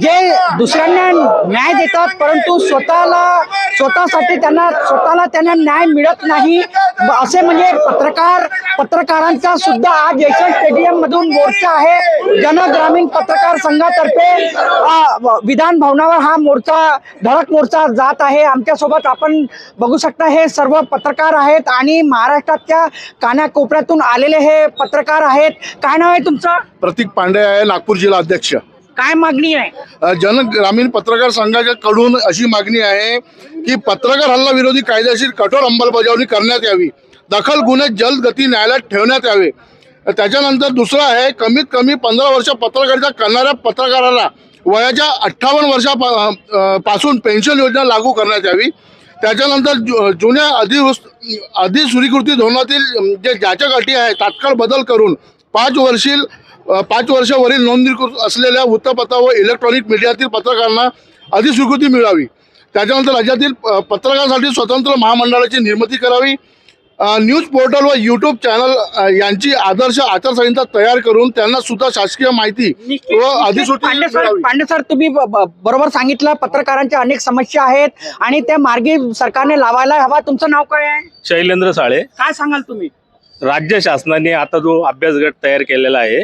जे दुसऱ्यांना न्याय देतात परंतु स्वतःला स्वतःसाठी त्यांना स्वतःला त्यांना न्याय मिळत नाही. असे म्हणजे पत्रकार पत्रकारांचा सुद्धा आज यशवंत स्टेडियम मधून मोर्चा आहे. जन ग्रामीण पत्रकार संघातर्फे विधान भवनावर हा मोर्चा धडक मोर्चा जात आहे. आमच्यासोबत आपण बघू शकता हे सर्व पत्रकार आहेत आणि महाराष्ट्राच्या कानाकोपऱ्यातून आलेले हे पत्रकार आहेत. काय नाव आहे तुमचं? प्रतीक पांडे आहे नागपूर जिल्हा अध्यक्ष. काय मागणी आहे? जन ग्रामीण पत्रकार संघाच्या कडून अशी मागणी आहे की पत्रकार हल्ला विरोधी कायदेशीर कठोर अंमलबजावणी करण्यात यावी. दखल गुन्हे जलद गती न्यायालयात ठेवण्यात यावे. त्याच्यानंतर दुसरं आहे कमीत कमी पंधरा वर्ष पत्रकारिता करणाऱ्या पत्रकाराला वयाच्या अठ्ठावन्न वर्षा पासून पेन्शन योजना लागू करण्यात यावी. त्याच्यानंतर जु- जुन्या अधिवृस्त अधिस्वीकृती धोरणातील जे ज्याच्या अटी आहे तात्काळ बदल करून पाच वर्षील पाच वर्षावरील नोंदणीकृत असलेल्या वृत्तपत्र व इलेक्ट्रॉनिक मीडियातील पत्रकारांना अधिस्वीकृती मिळावी. त्याच्यानंतर राज्यातील पत्रकारांसाठी स्वतंत्र महामंडळाची निर्मिती करावी. न्यूज पोर्टल व यूट्यूब चॅनल यांची आदर्श आचारसंहिता तयार करून त्यांना सुद्धा शासकीय माहिती व पांडे सर तुम्ही बरोबर सांगितलं पत्रकारांच्या अनेक समस्या आहेत आणि त्या मार्गी सरकारने लावायला हवा. तुमचं नाव काय आहे? शैलेंद्र साळे. काय सांगाल तुम्ही? राज्य शासनाने आता जो अभ्यास गट तयार केलेला आहे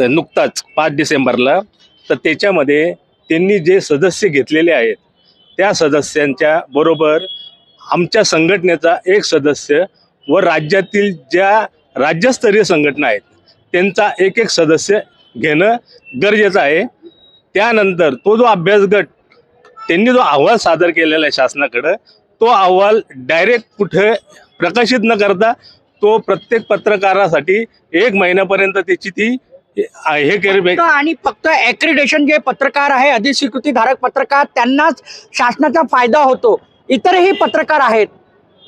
नुकताच पाच डिसेंबरला तर त्याच्यामध्ये त्यांनी जे सदस्य घेतलेले आहेत त्या सदस्यांच्या बरोबर आमच्या संघटनेचा एक सदस्य व राज्यातील ज्या राज्यस्तरीय संघटना आहेत त्यांचा एक एक सदस्य घेणं गरजेचं आहे. त्यानंतर तो जो अभ्यास गट त्यांनी जो अहवाल सादर केलेला आहे शासनाकडं तो अहवाल डायरेक्ट कुठे प्रकाशित न करता तो प्रत्येक पत्रकारासाठी एक महिन्यापर्यंत त्याची ती हे आणि फक्त ऍक्रिडेशन जे पत्रकार आहे अधिस्वीकृती धारक पत्रकार त्यांनाच शासनाचा फायदा होतो. इतरही पत्रकार आहेत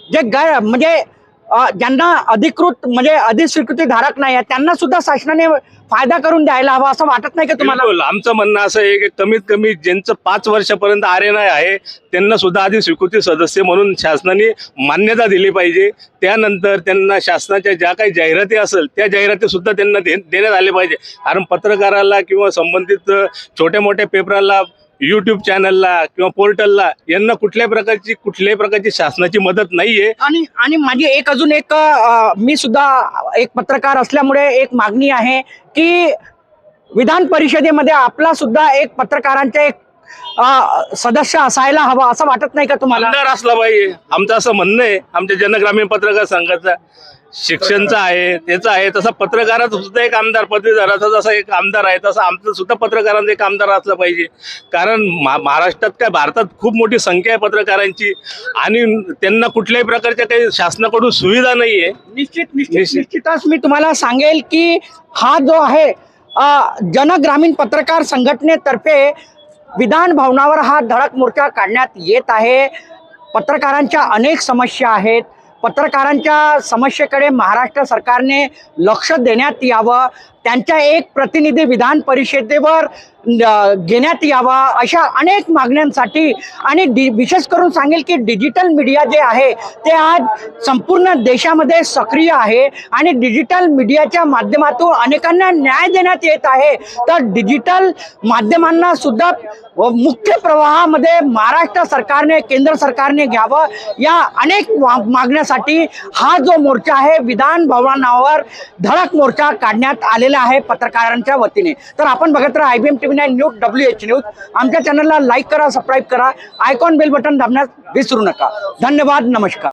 जे गैर म्हणजे ज्यांना अधिकृत म्हणजे अधिस्वीकृती धारक नाही आहे त्यांना सुद्धा शासनाने फायदा करून द्यायला हवा असं वाटत नाही का तुम्हाला? आमचं म्हणणं असं आहे की कमीत कमी ज्यांचं पाच वर्षापर्यंत आर एन आय आहे त्यांना सुद्धा आधी स्वीकृती सदस्य म्हणून शासनाने मान्यता दिली पाहिजे. त्यानंतर त्यांना शासनाच्या ज्या काही जाहिराती असेल त्या जाहिराती सुद्धा त्यांना दे देण्यात आले पाहिजे. कारण पत्रकाराला किंवा संबंधित छोट्या मोठ्या पेपराला युट्यूब चॅनलला किंवा पोर्टलला यांना कुठल्याही प्रकारची कुठल्याही प्रकारची शासनाची मदत नाहीये. आणि आणि माझी एक अजून एक अ, मी सुद्धा एक पत्रकार असल्यामुळे एक मागणी आहे की विधान परिषदेमध्ये आपला सुद्धा एक पत्रकारांचा एक अ, सदस्य असायला हवा असं वाटत नाही का तुम्हाला? आमदार असला पाहिजे. आमचं असं म्हणणं आहे. आमच्या जनग्रामीण पत्रकार संघाचा. शिक्षणचा आहे त्याचा आहे तसा पत्रकाराचा सुद्धा एक आमदार पदवीधराचा जसा एक आमदार आहे तसा आमचं सुद्धा पत्रकारांचा एक आमदार असला पाहिजे. कारण महा- महाराष्ट्रात काय भारतात खूप मोठी संख्या आहे पत्रकारांची आणि त्यांना कुठल्याही प्रकारच्या काही शासनाकडून सुविधा नाहीये. निश्चित निश्चित निश्चित. निश्चितच मी तुम्हाला सांगेल की हा जो आहे जनग्रामीण पत्रकार संघटनेतर्फे विधान भवनावर हा धडक मोर्चा काढण्यात येत आहे. पत्रकारांच्या अनेक समस्या आहेत. पत्रकारांच्या समस्येकडे महाराष्ट्र सरकारने लक्ष देण्यात यावं. त्यांच्या एक प्रतिनिधी विधान परिषदेवर घेण्यात यावा अशा अनेक मागण्यांसाठी आणि डि विशेष करून सांगेल की डिजिटल मीडिया जे आहे ते आज संपूर्ण देशामध्ये सक्रिय आहे आणि डिजिटल मीडियाच्या माध्यमातून अनेकांना न्याय देण्यात येत आहे. तर डिजिटल माध्यमांना सुद्धा मुख्य प्रवाहामध्ये महाराष्ट्र सरकारने केंद्र सरकारने घ्यावं या अनेक मा- मागण्यासाठी हा जो मोर्चा आहे विधान भवनावर धडक मोर्चा काढण्यात आलेला आहे पत्रकारांच्या वतीने. तर आपण बघत राहा I B M T V nine news W H news. आमच्या चॅनलला लाईक करा सबस्क्राईब करा. आयकॉन बेल बटन दाबण्यास विसरू नका. धन्यवाद नमस्कार.